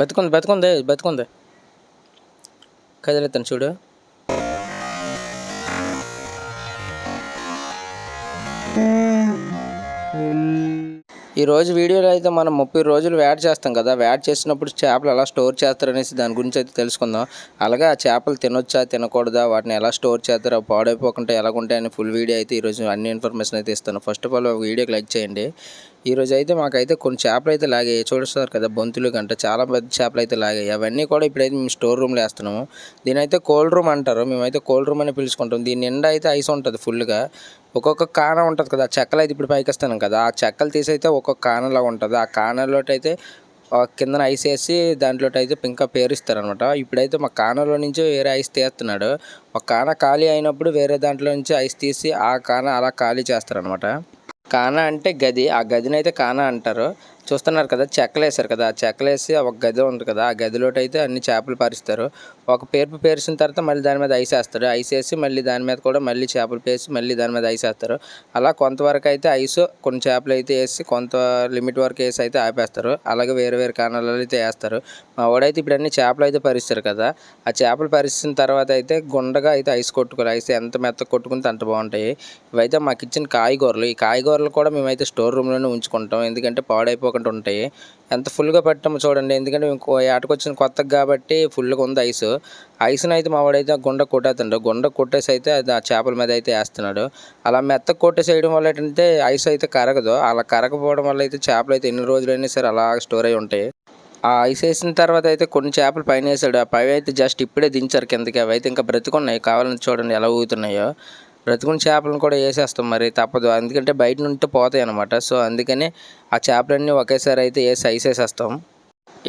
బతుకుంది బతుకుంది బతుకుంది. కదిలేతాను చూడు. ఈరోజు వీడియోలో అయితే మనం ముప్పై రోజులు వేట చేస్తాం కదా. వేట చేసినప్పుడు చేపలు ఎలా స్టోర్ చేస్తారు అనేసి దాని గురించి అయితే తెలుసుకుందాం. అలాగే ఆ చేపలు తినొచ్చా తినకూడదా వాటిని ఎలా స్టోర్ చేస్తారు పాడైపోకుండా ఎలా ఉంటాయని ఫుల్ వీడియో అయితే ఈరోజు అన్ని ఇన్ఫర్మేషన్ అయితే ఇస్తాను. ఫస్ట్ ఆఫ్ ఆల్ వీడియోకి లైక్ చేయండి. ఈరోజు అయితే మాకైతే కొన్ని చేపలు అయితే లాగాయి. చూస్తారు కదా బొంతులు గంట చాలా పెద్ద చేపలు అయితే లాగాయి. అవన్నీ కూడా ఇప్పుడైతే మేము స్టోర్ రూమ్లో వేస్తున్నాము. దీని అయితే కోల్డ్ రూమ్ అంటారు. మేమైతే కోల్డ్ రూమ్ అని పిలుచుకుంటాం. దీని నిండా అయితే ఐస్ ఉంటుంది ఫుల్గా. ఒక్కొక్క కాన ఉంటుంది కదా ఆ చెక్కలు అయితే ఇప్పుడు పైకి వస్తాను కదా ఆ చెక్కలు తీసి అయితే ఒక్కొక్క కానలా ఉంటుంది. ఆ కానలో అయితే కిందన ఐస్ వేసి దాంట్లో అయితే ఇంకా పేరుస్తారనమాట ఇప్పుడైతే మా కానలో నుంచి వేరే ఐస్ తీస్తున్నాడు. ఒక కాన ఖాళీ అయినప్పుడు వేరే దాంట్లో నుంచి ఐస్ తీసి ఆ కాన అలా ఖాళీ చేస్తారనమాట కానా అంటే గది. ఆ గదిని అయితే అంటారు. చూస్తున్నారు కదా చెక్కలు వేసారు కదా ఆ చెక్కలు వేసి ఒక గది ఉంది కదా ఆ గదిలోటి అయితే అన్ని చేపలు పరిస్తారు. ఒక పేర్పు పేర్చిన తర్వాత మళ్ళీ దాని మీద ఐస్ వేస్తారు. ఐస్ వేసి మళ్ళీ దాని మీద కూడా మళ్ళీ చేపలు పేసి మళ్ళీ దాని మీద ఐస్ వేస్తారు. అలా కొంతవరకు అయితే ఐస్ కొన్ని చేపలు అయితే వేసి కొంత లిమిట్ వరకు వేసి అయితే ఆపేస్తారు. అలాగే వేరు వేరు కారణాలలో అయితే వేస్తారు. మా వాడైతే ఇప్పుడు అన్ని చేపలు అయితే పరిస్తారు కదా ఆ చేపలు పరిచిన తర్వాత అయితే గుండగా అయితే ఐస్ కొట్టుకోవాలి ఐస్ ఎంత మెత్త కొట్టుకుంటే అంత బాగుంటాయి. ఇవైతే మాకు ఇచ్చిన కాయగూరలు. ఈ కాయగూరలు కూడా మేమైతే స్టోర్ రూమ్లోనే ఉంచుకుంటాం. ఎందుకంటే పాడైపోకుండా ఉంటాయి ఎంత ఫుల్గా పెట్టామో చూడండి. ఎందుకంటే ఇంకో ఏటకు వచ్చిన కొత్తగా కాబట్టి ఫుల్గా ఉంది ఐస్ ఐస్ని అయితే మా వాడైతే ఆ గుండ కొట్టేస్తుండే. గుండ కొట్టేసి అయితే అది ఆ చేపల మీద అయితే వేస్తున్నాడు. అలా మెత్త కొట్టేసేయడం వల్ల ఏంటంటే ఐస్ అయితే కరగదు. అలా కరగపోవడం వల్ల అయితే చేపలు అయితే ఎన్ని రోజులైనా సరే అలా స్టోర్ అయి ఉంటాయి. ఆ ఐస్ వేసిన తర్వాత అయితే కొన్ని చేపలు పైన వేసాడు. ఆ పై అయితే జస్ట్ ఇప్పుడే దించారు కిందకి. అవి అయితే ఇంకా బ్రతుకున్నాయి. కావాలని చూడండి ఎలా ఊగుతున్నాయో. బ్రతుకున్న చేపలను కూడా వేసేస్తాం మరి తప్పదు. ఎందుకంటే బయట నుండి పోతాయి అనమాట సో అందుకని ఆ చేపలన్నీ ఒకేసారి అయితే వేసి ఐసేసేస్తాం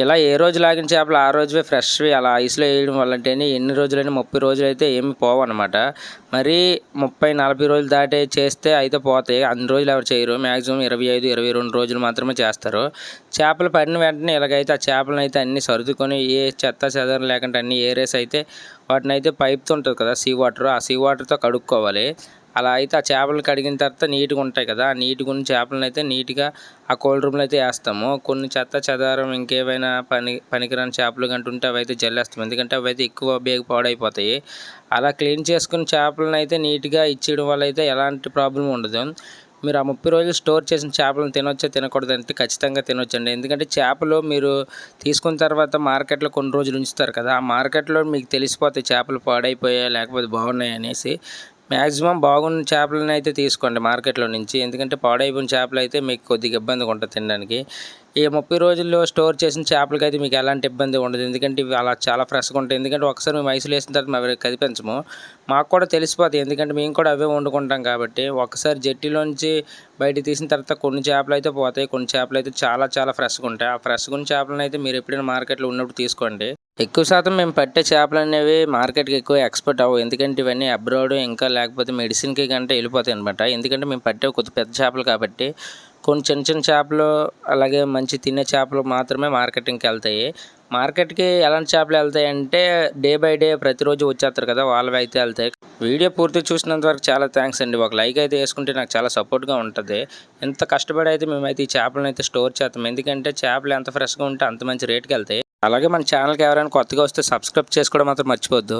ఇలా ఏ రోజు లాగిన చేపలు ఆ రోజువే ఫ్రెష్వి అలా ఐస్లో వేయడం వల్ల అంటే ఎన్ని రోజులైనా ముప్పై రోజులు అయితే ఏమి పోవు అనమాట మరి ముప్పై నలభై రోజులు దాటే చేస్తే అయితే పోతాయి. అన్ని రోజులు ఎవరు చేయరు. మ్యాక్సిమం ఇరవై ఐదు ఇరవై రెండు రోజులు మాత్రమే చేస్తారు. చేపలు పడిన వెంటనే ఇలాగైతే ఆ చేపలను అయితే అన్ని సర్దుకొని ఏ చెత్త చెదరం లేకుండా అన్ని ఏరేసి అయితే వాటిని అయితే పైప్తో ఉంటుంది కదా సీ వాటర్. ఆ సీ వాటర్తో కడుక్కోవాలి. అలా అయితే ఆ చేపలు కడిగిన తర్వాత నీట్గా ఉంటాయి కదా. ఆ నీట్గా ఉన్న చేపలను అయితే నీట్గా ఆ కోల్డ్ రూమ్లో అయితే వేస్తాము. కొన్ని చెత్త చెదారం ఇంకేమైనా పని పనికిరాని చేపలు గంట ఉంటే అవి అయితే జల్లేస్తాం ఎందుకంటే అవి అయితే ఎక్కువ బేగ పాడైపోతాయి. అలా క్లీన్ చేసుకున్న చేపలను అయితే నీట్గా ఇచ్చేయడం వల్ల అయితే ఎలాంటి ప్రాబ్లం ఉండదు. మీరు ఆ ముప్పై రోజులు స్టోర్ చేసిన చేపలను తినొచ్చా తినకూడదు అంటే ఖచ్చితంగా తినొచ్చండి. ఎందుకంటే చేపలు మీరు తీసుకున్న తర్వాత మార్కెట్లో కొన్ని రోజులు ఉంచుతారు కదా. ఆ మార్కెట్లో మీకు తెలిసిపోతాయి చేపలు పాడైపోయాయి లేకపోతే బాగున్నాయి అనేసి. మ్యాక్సిమం బాగున్న చేపలను అయితే తీసుకోండి మార్కెట్లో నుంచి. ఎందుకంటే పాడైపోయిన చేపలు అయితే మీకు కొద్దిగా ఇబ్బందిగా ఉంటుంది తినడానికి. ఈ ముప్పై రోజుల్లో స్టోర్ చేసిన చేపలకి అయితే మీకు ఎలాంటి ఇబ్బంది ఉండదు. ఎందుకంటే ఇవి అలా చాలా ఫ్రెష్గా ఉంటాయి. ఎందుకంటే ఒకసారి మేము ఐసులు వేసిన తర్వాత మేము కదిపించము. మాకు కూడా తెలిసిపోతాయి. ఎందుకంటే మేము కూడా అవే వండుకుంటాం కాబట్టి ఒకసారి జట్టిలోంచి బయట తీసిన తర్వాత కొన్ని చేపలు అయితే పోతాయి. కొన్ని చేపలు అయితే చాలా చాలా ఫ్రెష్గా ఉంటాయి. ఆ ఫ్రెష్గా ఉన్న చేపలను అయితే మీరు ఎప్పుడైనా మార్కెట్లో ఉన్నప్పుడు తీసుకోండి. ఎక్కువ శాతం మేము పట్టే చేపలు అనేవి మార్కెట్కి ఎక్కువ ఎక్స్పోర్ట్ అవ్వవు. ఎందుకంటే ఇవన్నీ అబ్రాడ్ ఇంకా లేకపోతే మెడిసిన్కి కంటే వెళ్ళిపోతాయి అనమాట ఎందుకంటే మేము పట్టే కొద్ది పెద్ద చేపలు కాబట్టి కొన్ని చిన్న చిన్న చేపలు అలాగే మంచి తినే చేపలు మాత్రమే మార్కెటింగ్కి వెళ్తాయి. మార్కెట్కి ఎలాంటి చేపలు వెళ్తాయి అంటే డే బై డే ప్రతిరోజు వచ్చేస్తారు కదా వాళ్ళవి అయితే వెళ్తాయి. వీడియో పూర్తి చూసినంత వరకు చాలా థ్యాంక్స్ అండి. ఒక లైక్ అయితే వేసుకుంటే నాకు చాలా సపోర్ట్గా ఉంటుంది. ఎంత కష్టపడి అయితే మేమైతే ఈ చేపలను అయితే స్టోర్ చేస్తాం. ఎందుకంటే చేపలు ఎంత ఫ్రెష్గా ఉంటే అంత మంచి రేట్కి వెళ్తాయి. అలాగే మన ఛానల్కి ఎవరైనా కొత్తగా వస్తే సబ్స్క్రైబ్ చేసుకోవడం మాత్రం మర్చిపోద్దు.